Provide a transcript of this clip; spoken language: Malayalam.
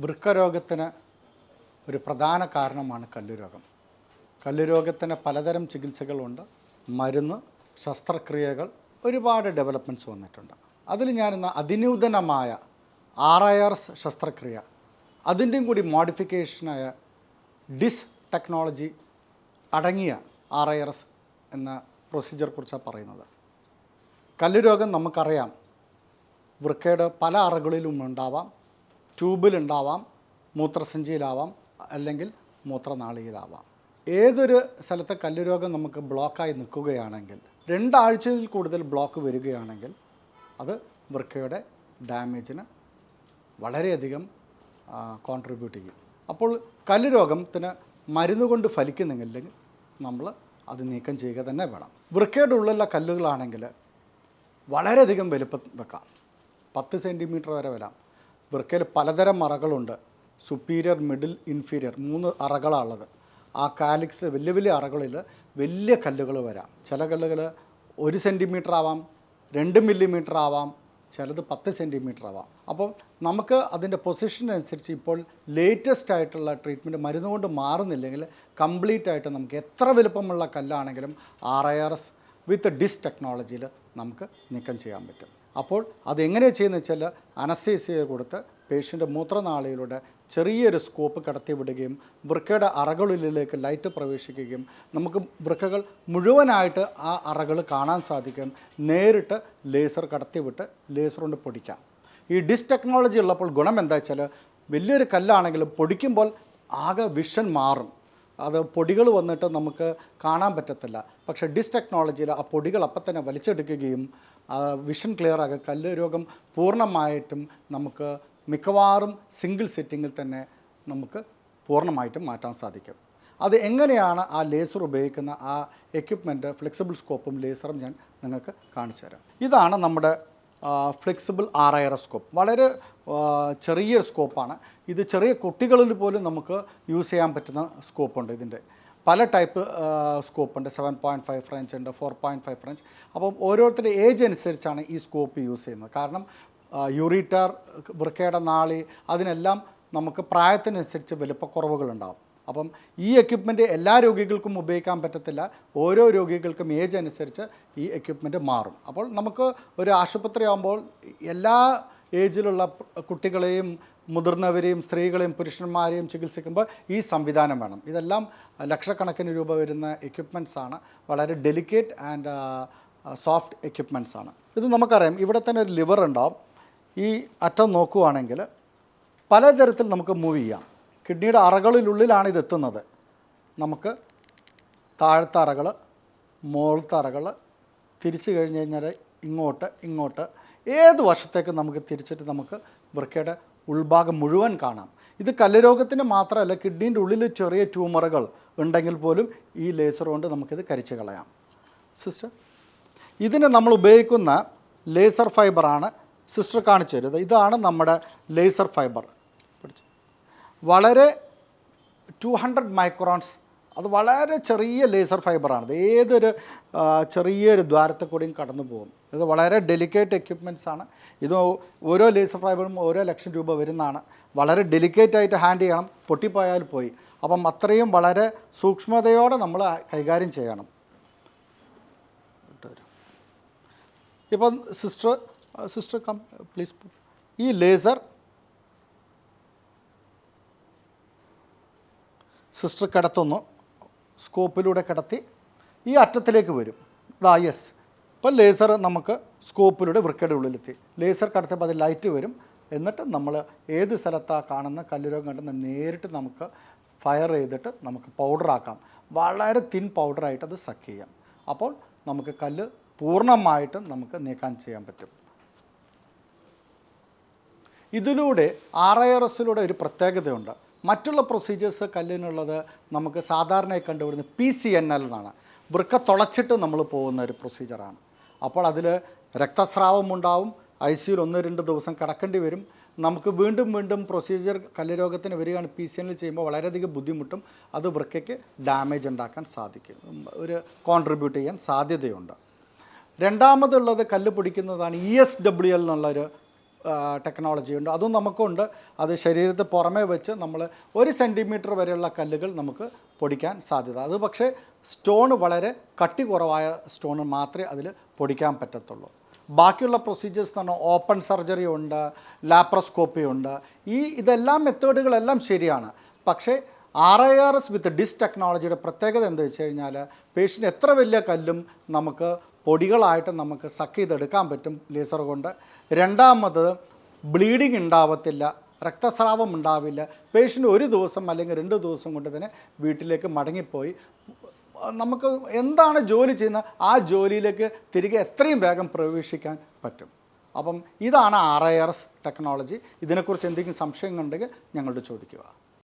വൃക്കരോഗത്തിന് ഒരു പ്രധാന കാരണമാണ് കല്ലുരോഗം. കല്ലുരോഗത്തിന് പലതരം ചികിത്സകളുണ്ട്. മരുന്ന് ശസ്ത്രക്രിയകൾ ഒരുപാട് ഡെവലപ്മെന്റ്സ് വന്നിട്ടുണ്ട്. അതിൽ ഞാനിന്ന് അതിനൂതനമായ ആർ ഐ ആർ എസ് ശസ്ത്രക്രിയ അതിന്റെയും കൂടി മോഡിഫിക്കേഷനായ ഡിസ് ടെക്നോളജി അടങ്ങിയ ആർ ഐ ആർ എസ് എന്ന പ്രൊസീജിയർ കുറിച്ചാണ് പറയുന്നത്. കല്ലുരോഗം നമുക്കറിയാം. വൃക്കയുടെ പല അറകളിലും ഉണ്ടാവാം. ട്യൂബിലുണ്ടാവാം മൂത്രസഞ്ചിയിലാവാം അല്ലെങ്കിൽ മൂത്രനാളിയിലാവാം. ഏതൊരു സ്ഥലത്തെ കല്ലുരോഗം നമുക്ക് ബ്ലോക്കായി നിൽക്കുകയാണെങ്കിൽ രണ്ടാഴ്ചയിൽ കൂടുതൽ ബ്ലോക്ക് വരികയാണെങ്കിൽ അത് വൃക്കയുടെ ഡാമേജിന് വളരെയധികം കോൺട്രിബ്യൂട്ട് ചെയ്യും. അപ്പോൾ കല്ല് രോഗത്തിന് മരുന്ന് കൊണ്ട് ഫലിക്കുന്നില്ലെങ്കിൽ നമ്മൾ അത് നീക്കം ചെയ്യുക തന്നെ വേണം. വൃക്കയുടെ ഉള്ളിലുള്ള കല്ലുകളാണെങ്കിൽ വളരെയധികം വലുപ്പം വെക്കാം. പത്ത് സെന്റിമീറ്റർ വരെ വരാം. വൃക്കയിൽ പലതരം അറകളുണ്ട്. സുപ്പീരിയർ മിഡിൽ ഇൻഫീരിയർ മൂന്ന് അറകളാണുള്ളത്. ആ കാലിക്സ് വലിയ വലിയ അറകളിൽ വലിയ കല്ലുകൾ വരാം. ചില കല്ലുകൾ ഒരു സെന്റിമീറ്റർ ആവാം രണ്ട് മില്ലിമീറ്റർ ആവാം ചിലത് പത്ത് സെന്റിമീറ്റർ ആവാം. അപ്പോൾ നമുക്ക് അതിന്റെ പൊസിഷൻ അനുസരിച്ച് ഇപ്പോൾ ലേറ്റസ്റ്റ് ആയിട്ടുള്ള ട്രീറ്റ്മെന്റ് മരുന്ന് കൊണ്ട് മാറുന്നില്ലെങ്കിൽ കംപ്ലീറ്റ് ആയിട്ട് നമുക്ക് എത്ര വലുപ്പമുള്ള കല്ലാണെങ്കിലും R I R S with DIS ടെക്നോളജിയിൽ നമുക്ക് നീക്കം ചെയ്യാൻ പറ്റും. അപ്പോൾ അതെങ്ങനെ ചെയ്യുന്നത് വെച്ചാൽ അനസ്തേസിയ കൊടുത്ത് പേഷ്യന്റെ മൂത്രനാളിയിലൂടെ ചെറിയൊരു സ്കോപ്പ് കടത്തിവിടുകയും വൃക്കയുടെ അറകളിലേക്ക് ലൈറ്റ് പ്രവേശിക്കുകയും നമുക്ക് വൃക്കകൾ മുഴുവനായിട്ട് ആ അറകൾ കാണാൻ സാധിക്കും. നേരിട്ട് ലേസർ കടത്തിവിട്ട് ലേസർ കൊണ്ട് പൊടിക്കാം. ഈ ഡിസ് ടെക്നോളജി ഉള്ളപ്പോൾ ഗുണം എന്താ വെച്ചാൽ വലിയൊരു കല്ലാണെങ്കിലും പൊടിക്കുമ്പോൾ ആകെ വിഷൻ മാറും. അത് പൊടികൾ വന്നിട്ട് നമുക്ക് കാണാൻ പറ്റത്തില്ല. പക്ഷേ ഡിസ് ടെക്നോളജിയിൽ ആ പൊടികൾ അപ്പം തന്നെ വലിച്ചെടുക്കുകയും വിഷൻ ക്ലിയർ ആകുക കല്ല് രോഗം പൂർണമായിട്ടും നമുക്ക് മിക്കവാറും സിംഗിൾ സെറ്റിങ്ങിൽ തന്നെ നമുക്ക് പൂർണമായിട്ടും മാറ്റാൻ സാധിക്കും. അത് എങ്ങനെയാണ് ആ ലേസർ ഉപയോഗിക്കുന്ന ആ എക്യുപ്മെന്റ് ഫ്ലെക്സിബിൾ സ്കോപ്പും ലേസറും ഞാൻ നിങ്ങൾക്ക് കാണിച്ചു തരാം. ഇതാണ് നമ്മുടെ ഫ്ലെക്സിബിൾ ആർ ഐ സ്കോപ്പ് വളരെ ചെറിയ സ്കോപ്പാണ് ഇത് ചെറിയ കുട്ടികളിൽ പോലും നമുക്ക് യൂസ് ചെയ്യാൻ പറ്റുന്ന സ്കോപ്പുണ്ട് ഇതിന്റെ. പല ടൈപ്പ് സ്കോപ്പുണ്ട്. സെവൻ പോയിന്റ് ഫൈവ് ഫ്രഞ്ച് ഉണ്ട് ഫോർ പോയിന്റ് ഫൈവ് ഫ്രഞ്ച്. അപ്പം ഓരോരുത്തരുടെ ഏജ് അനുസരിച്ചാണ് ഈ സ്കോപ്പ് യൂസ് ചെയ്യുന്നത്. കാരണം യൂറിറ്റർ വൃക്കയുടെ നാളി അതിനെല്ലാം നമുക്ക് പ്രായത്തിനനുസരിച്ച് വലുപ്പക്കുറവുകളുണ്ടാകും അപ്പം ഈ എക്യുപ്മെന്റ് എല്ലാ രോഗികൾക്കും ഉപയോഗിക്കാൻ പറ്റത്തില്ല. ഓരോ രോഗികൾക്കും ഏജ് അനുസരിച്ച് ഈ എക്യുപ്മെന്റ് മാറും. അപ്പോൾ നമുക്ക് ഒരു ആശുപത്രി ആകുമ്പോൾ എല്ലാ ഏജിലുള്ള കുട്ടികളെയും മുതിർന്നവരെയും സ്ത്രീകളെയും പുരുഷന്മാരെയും ചികിത്സിക്കുമ്പോൾ ഈ സംവിധാനം വേണം. ഇതെല്ലാം ലക്ഷക്കണക്കിന് രൂപ വരുന്ന എക്യുപ്മെന്റ്സ് ആണ്. വളരെ ഡെലിക്കേറ്റ് ആൻഡ് സോഫ്റ്റ് എക്യുപ്മെന്റ്സ് ആണ്. ഇത് നമുക്കറിയാം ഇവിടെ തന്നെ ഒരു ലിവർ ഉണ്ടാവും. ഈ അറ്റം നോക്കുവാണെങ്കിൽ പലതരത്തിൽ നമുക്ക് മൂവ് ചെയ്യാം. കിഡ്നിയുടെ അറകളിലുള്ളിലാണ് ഇത് എത്തുന്നത്. നമുക്ക് താഴത്തെ അറകൾ മുകളത്തെ അറകൾ തിരിച്ചു കഴിഞ്ഞ് കഴിഞ്ഞാൽ ഇങ്ങോട്ട് ഇങ്ങോട്ട് ഏത് വശത്തേക്ക് നമുക്ക് തിരിച്ചിട്ട് നമുക്ക് വൃക്കയുടെ ഉൾഭാഗം മുഴുവൻ കാണാം. ഇത് കല്ലുരോഗത്തിന് മാത്രമല്ല കിഡ്നീന്റെ ഉള്ളിൽ ചെറിയ ട്യൂമറുകൾ ഉണ്ടെങ്കിൽ പോലും ഈ ലേസർ കൊണ്ട് നമുക്കിത് കരിച്ചു കളയാം. സിസ്റ്റർ ഇതിന് നമ്മൾ ഉപയോഗിക്കുന്ന ലേസർ ഫൈബറാണ് സിസ്റ്റർ കാണിച്ചു തരുന്നത്. ഇതാണ് നമ്മുടെ ലേസർ ഫൈബർ. വളരെ ടു ഹൺഡ്രഡ് മൈക്രോൺസ് അത് വളരെ ചെറിയ ലേസർ ഫൈബറാണ്. ഏതൊരു ചെറിയൊരു ദ്വാരത്തെ കൂടിയും കടന്നു പോകും. ഇത് വളരെ ഡെലിക്കേറ്റ് എക്യുപ്മെന്റ്സ് ആണ്. ഇത് ഓരോ ലേസർ ഫൈബറും ഓരോ ലക്ഷം രൂപ വരുന്നതാണ്. വളരെ ഡെലിക്കേറ്റ് ആയിട്ട് ഹാൻഡ് ചെയ്യണം. പൊട്ടിപ്പോയാൽ പോയി. അപ്പം അത്രയും വളരെ സൂക്ഷ്മതയോടെ നമ്മൾ കൈകാര്യം ചെയ്യണം. ഇപ്പം സിസ്റ്റർ സിസ്റ്റർ കം പ്ലീസ് ഈ ലേസർ സിസ്റ്റർ കിടത്തുന്നു. സ്കോപ്പിലൂടെ കടത്തി ഈ അറ്റത്തിലേക്ക് വരും. ഇതാ യെസ് ഇപ്പം ലേസർ നമുക്ക് സ്കോപ്പിലൂടെ വൃക്കയുടെ ഉള്ളിലെത്തി. ലേസർ കടത്തിയപ്പോൾ അത് ലൈറ്റ് വരും. എന്നിട്ട് നമ്മൾ ഏത് സ്ഥലത്താണ് കാണുന്ന കല്ലുരോഗം കണ്ടെന്ന് നേരിട്ട് നമുക്ക് ഫയർ ചെയ്തിട്ട് നമുക്ക് പൗഡറാക്കാം വളരെ തിൻ പൗഡറായിട്ട് അത് സക്ക് ചെയ്യാം. അപ്പോൾ നമുക്ക് കല്ല് പൂർണമായിട്ടും നമുക്ക് നീക്കാൻ ചെയ്യാൻ പറ്റും. ഇതിലൂടെ ആർ ഐ ആർ എസിലൂടെ ഒരു പ്രത്യേകതയുണ്ട്. മറ്റുള്ള പ്രൊസീജിയേഴ്സ് കല്ലിനുള്ളത് നമുക്ക് സാധാരണയായി കണ്ടുവരുന്നത് പി സി എൻ എൽ എന്നാണ്. വൃക്ക തുളച്ചിട്ട് നമ്മൾ പോകുന്ന ഒരു പ്രൊസീജിയറാണ് അപ്പോൾ അതിൽ രക്തസ്രാവം ഉണ്ടാവും. ഐ സിയിൽ ഒന്ന് രണ്ട് ദിവസം കിടക്കേണ്ടി വരും. നമുക്ക് വീണ്ടും വീണ്ടും പ്രൊസീജിയർ കല്ലുരോഗത്തിന് വരികയാണ് പി സി എനിൽ ചെയ്യുമ്പോൾ വളരെയധികം ബുദ്ധിമുട്ടും. അത് വൃക്കയ്ക്ക് ഡാമേജ് ഉണ്ടാക്കാൻ സാധിക്കും. ഒരു കോൺട്രിബ്യൂട്ട് ചെയ്യാൻ സാധ്യതയുണ്ട്. രണ്ടാമതുള്ളത് കല്ല് പിടിക്കുന്നതാണ് ഇ എസ് ഡബ്ല്യു എൽ എന്നുള്ളൊരു ടെക്നോളജി ഉണ്ട്. അതും നമുക്കുണ്ട്. അത് ശരീരത്തിൽ പുറമേ വെച്ച് നമ്മൾ ഒരു സെന്റിമീറ്റർ വരെയുള്ള കല്ലുകൾ നമുക്ക് പൊടിക്കാൻ സാധ്യത. അത് പക്ഷേ സ്റ്റോൺ വളരെ കട്ടി കുറവായ സ്റ്റോൺ മാത്രമേ അതിൽ പൊടിക്കാൻ പറ്റത്തുള്ളൂ. ബാക്കിയുള്ള പ്രൊസീജിയേഴ്സ് എന്ന് പറഞ്ഞാൽ ഓപ്പൺ സർജറി ഉണ്ട് ലാപ്രോസ്കോപ്പി ഉണ്ട്. ഈ ഇതെല്ലാം മെത്തേഡുകളെല്ലാം ശരിയാണ്. പക്ഷേ R I R S with DIS ടെക്നോളജിയുടെ പ്രത്യേകത എന്താ വെച്ച് കഴിഞ്ഞാൽ പേഷ്യന്റ് എത്ര വലിയ കല്ലും നമുക്ക് പൊടികളായിട്ട് നമുക്ക് സക്ക് ചെയ്തെടുക്കാൻ പറ്റും ലേസർ കൊണ്ട്. രണ്ടാമത് ബ്ലീഡിങ് ഉണ്ടാവത്തില്ല രക്തസ്രാവം ഉണ്ടാവില്ല. പേഷ്യന്റ് ഒരു ദിവസം അല്ലെങ്കിൽ രണ്ട് ദിവസം കൊണ്ട് തന്നെ വീട്ടിലേക്ക് മടങ്ങിപ്പോയി. നമുക്ക് എന്താണ് ജോലി ചെയ്യുന്നത് ആ ജോലിയിലേക്ക് തിരികെ എത്രയും വേഗം പ്രവേശിക്കാൻ പറ്റും. അപ്പം ഇതാണ് R I R S technology ഇതിനെക്കുറിച്ച് എന്തെങ്കിലും സംശയങ്ങളുണ്ടെങ്കിൽ ഞങ്ങളോട് ചോദിക്കുക.